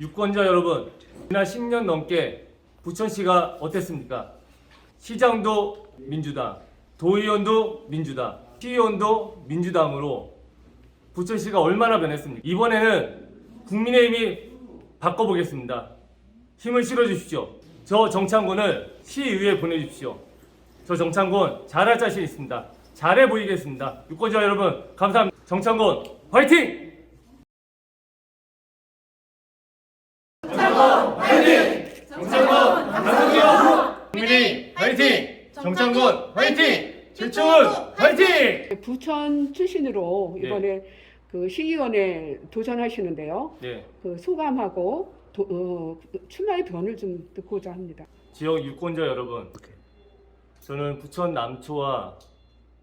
유권자 여러분, 지난 10년 넘게 부천시가 어땠습니까? 시장도 민주당, 도의원도 민주당, 시의원도 민주당으로 부천시가 얼마나 변했습니까? 이번에는 국민의힘이 바꿔보겠습니다. 힘을 실어주십시오. 저 정창곤을 시의회에 보내주십시오. 저 정창곤 잘할 자신 있습니다. 잘해 보이겠습니다. 유권자 여러분 감사합니다. 정창곤 화이팅! 정창곤 강성기요 국민의 화이팅! 정창곤 화이팅! 최충훈 화이팅! 부천 출신으로 네. 이번에 그 시의원에 도전하시는데요. 네, 그 소감하고 도, 어, 출마의 변을 좀 듣고자 합니다. 지역 유권자 여러분, 저는 부천 남초와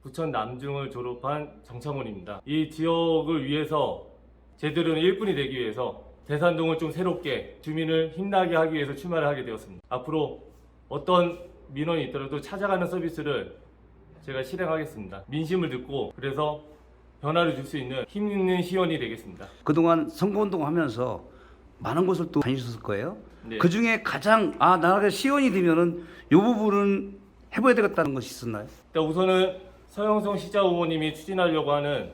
부천 남중을 졸업한 정창훈입니다. 이 지역을 위해서 제대로 된 일꾼이 되기 위해서 대산동을 좀 새롭게 주민을 힘나게 하기 위해서 출마를 하게 되었습니다. 앞으로 어떤 민원이 있더라도 찾아가는 서비스를 제가 실행하겠습니다. 민심을 듣고 그래서 변화를 줄 수 있는 힘 있는 시원이 되겠습니다. 그동안 선거운동 하면서 많은 곳을 또 다니셨을 거예요. 네. 그 중에 가장 아 나가 시원이 되면은 요 부분은 해봐야 되겠다는 것이 있었나요? 일단 우선은 서영성 시장 후보님이 추진하려고 하는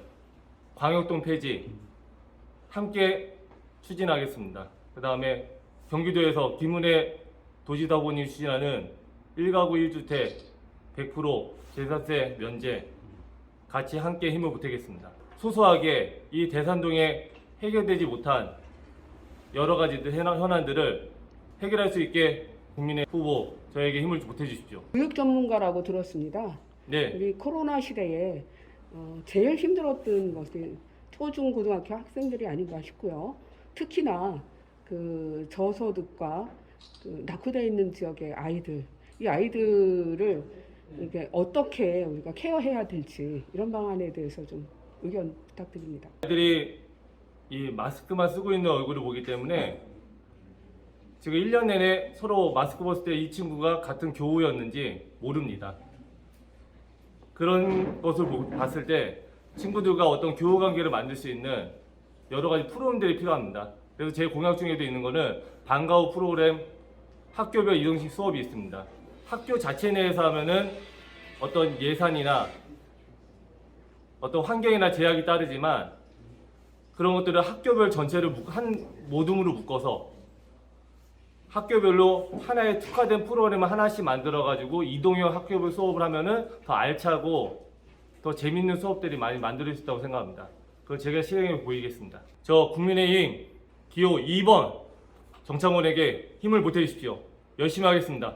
광역동 폐지 함께 추진하겠습니다. 그 다음에 경기도에서 김은혜 후보님이 추진하는 1가구 1주택 100% 재산세 면제 같이 함께 힘을 보태겠습니다. 소소하게 이 대산동에 해결되지 못한 여러 가지 현안- 현안들을 해결할 수 있게 국민의 후보 저에게 힘을 보태 주십시오. 교육 전문가라고 들었습니다. 네. 우리 코로나 시대에 어, 제일 힘들었던 것이 초중 고등학교 학생들이 아닌가 싶고요. 특히나 그 저소득과 그 낙후되어 있는 지역의 아이들, 이 아이들을 이게 어떻게 우리가 케어해야 될지 이런 방안에 대해서 좀 의견 부탁드립니다. 애들이 이 마스크만 쓰고 있는 얼굴을 보기 때문에 지금 1년 내내 서로 마스크 벗을 때 이 친구가 같은 교우였는지 모릅니다. 그런 것을 보- 봤을 때 친구들과 어떤 교우 관계를 만들 수 있는 여러 가지 프로그램들이 필요합니다. 그래서 제 공약 중에도 있는 거는 방과 후 프로그램 학교별 이동식 수업이 있습니다. 학교 자체 내에서 하면은 어떤 예산이나 어떤 환경이나 제약이 따르지만 그런 것들을 학교별 전체를 묶- 한 모둠으로 묶어서 학교별로 하나의 특화된 프로그램을 하나씩 만들어 가지고 이동형 학교별 수업을 하면은 더 알차고 더 재밌는 수업들이 많이 만들 수 있다고 생각합니다. 그걸 제가 실행해 보이겠습니다. 저 국민의힘 기호 2번 정창원에게 힘을 보태 주십시오. 열심히 하겠습니다.